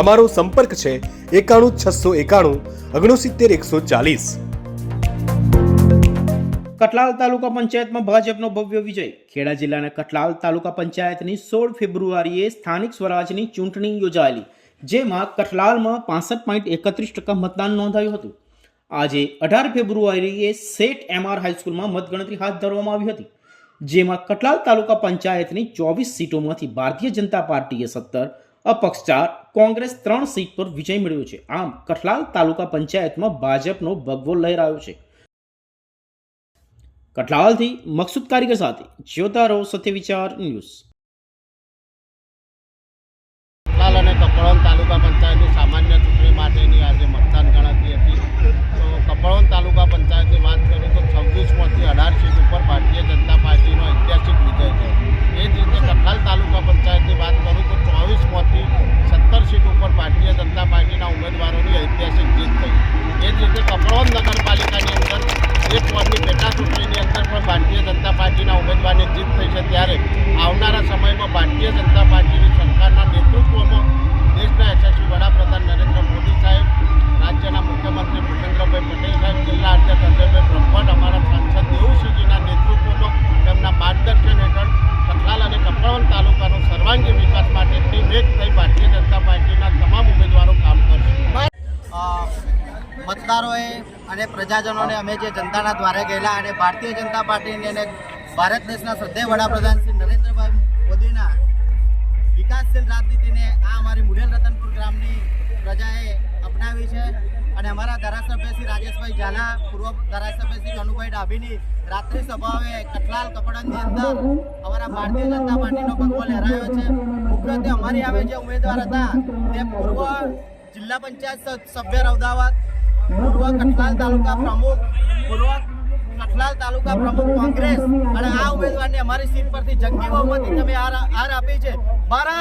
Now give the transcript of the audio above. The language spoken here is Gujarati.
અમારો સંપર્ક છે એકાણું છસો એકાણું, ઓગણસિત્તેર એકસો ચાલીસ. કટલાલ તાલુકા પંચાયતમાં ભાજપનો ભવ્ય વિજય. ખેડા જિલ્લાના કટલાલ તાલુકા પંચાયતની સોળ ફેબ્રુઆરીએ સ્થાનિક સ્વરાજની ચૂંટણી યોજાયેલી, જેમાં કટલાલમાં પાસઠ પોઈન્ટ એકત્રીસ ટકા મતદાન નોંધાયું હતું. આજે અઢાર ફેબ્રુઆરીએ સેટ એમઆર હાઈસ્કૂલમાં મતગણતરી હાથ ધરવામાં આવી હતી, જેમાં કટલાલ તાલુકા પંચાયતની ચોવીસ સીટોમાંથી ભારતીય જનતા પાર્ટીએ સત્તર અપક્ષ ચાર, કોંગ્રેસ ત્રણ સીટ પર વિજય મેળવ્યો છે. આમ, કઠલાલ તાલુકા પંચાયતમાં ભાજપનો ભગવો લહેરાયો છે. કઠલાલથી મકસૂદ કારીગર સાથે જ્યોતારો સત્ય વિચાર ન્યૂઝ. કઠલાલ અને કપડોન તાલુકા પંચાયતની સામાન્ય ચૂંટણી માટેની આજે મતદાન ગણતરી હતી તો કપડવંત તાલુકા પંચાયતની વાત કરું તો છવ્વીસમાંથી અઢાર સીટ ઉપર ભારતીય જનતા પાર્ટીનો ઐતિહાસિક વિજય છે એ જ રીતે કઠલાલ તાલુકા પંચાયતની વાત કરું તો ચોવીસમાંથી સત્તર સીટ ઉપર ભારતીય જનતા પાર્ટીના ઉમેદવારોની ઐતિહાસિક જીત થઈ એ જ રીતે કપડવંત નગરપાલિકાની અંદર એક વોર્ડની પેટા ચૂંટણીની અંદર પણ ભારતીય જનતા પાર્ટીના જીત થઈ છે ત્યારે આવનારા સમયમાં ભારતીય જનતા પાર્ટીની સરકારના નેતૃત્વમાં દેશના યશસ્વી વડાપ્રધાન નરેન્દ્ર મોદી સાહેબ, રાજ્યના મુખ્યમંત્રી ભૂપેન્દ્રભાઈ પટેલ સાહેબ, જિલ્લા અધ્યક્ષ અજયભાઈ બ્રહ્મણ, અમારા સાંસદ દેવુસિંહજીના નેતૃત્વમાં તેમના માર્ગદર્શન હેઠળ કઠલાલ અને કપડવંત તાલુકાનો સર્વાંગી વિકાસ માટે ટીમ થઈ ભારતીય જનતા પાર્ટીના તમામ ઉમેદવારો કામ કરશે. મતદારોએ અને પ્રજાજનોને અમે જે જનતાના દ્વારે ગયેલા અને ભારતીય જનતા પાર્ટીને અને ભારત દેશના શ્રદ્ધેય વડાપ્રધાન શ્રી નરેન્દ્રભાઈ મોદીના વિકાસશીલ રાજનીતિને આ અમારી મુરેલ રતનપુર ગ્રામની પ્રજાએ અપનાવી છે અને અમારા ધારાસભ્ય શ્રી રાજેશભાઈ ઝાલા, પૂર્વ ધારાસભ્ય શ્રી અનુભાઈ ડાભીની રાત્રિ સભાએ કઠલાલ કપડાની અંદર અમારા ભારતીય જનતા પાર્ટીનો ભગવો લહેરાયો છે. ઉપરાંત અમારી આવે જે ઉમેદવાર હતા, તે પૂર્વ જિલ્લા પંચાયત સભ્ય રવદાવાદ પૂર્વ કઠલાલ તાલુકા પ્રમુખ, પૂર્વ કઠલાલ તાલુકા પ્રમુખ કોંગ્રેસ અને આ ઉમેદવારને અમારી સીટ પરથી જંગી બહુમતી તમે હાર આપી છે. ભારત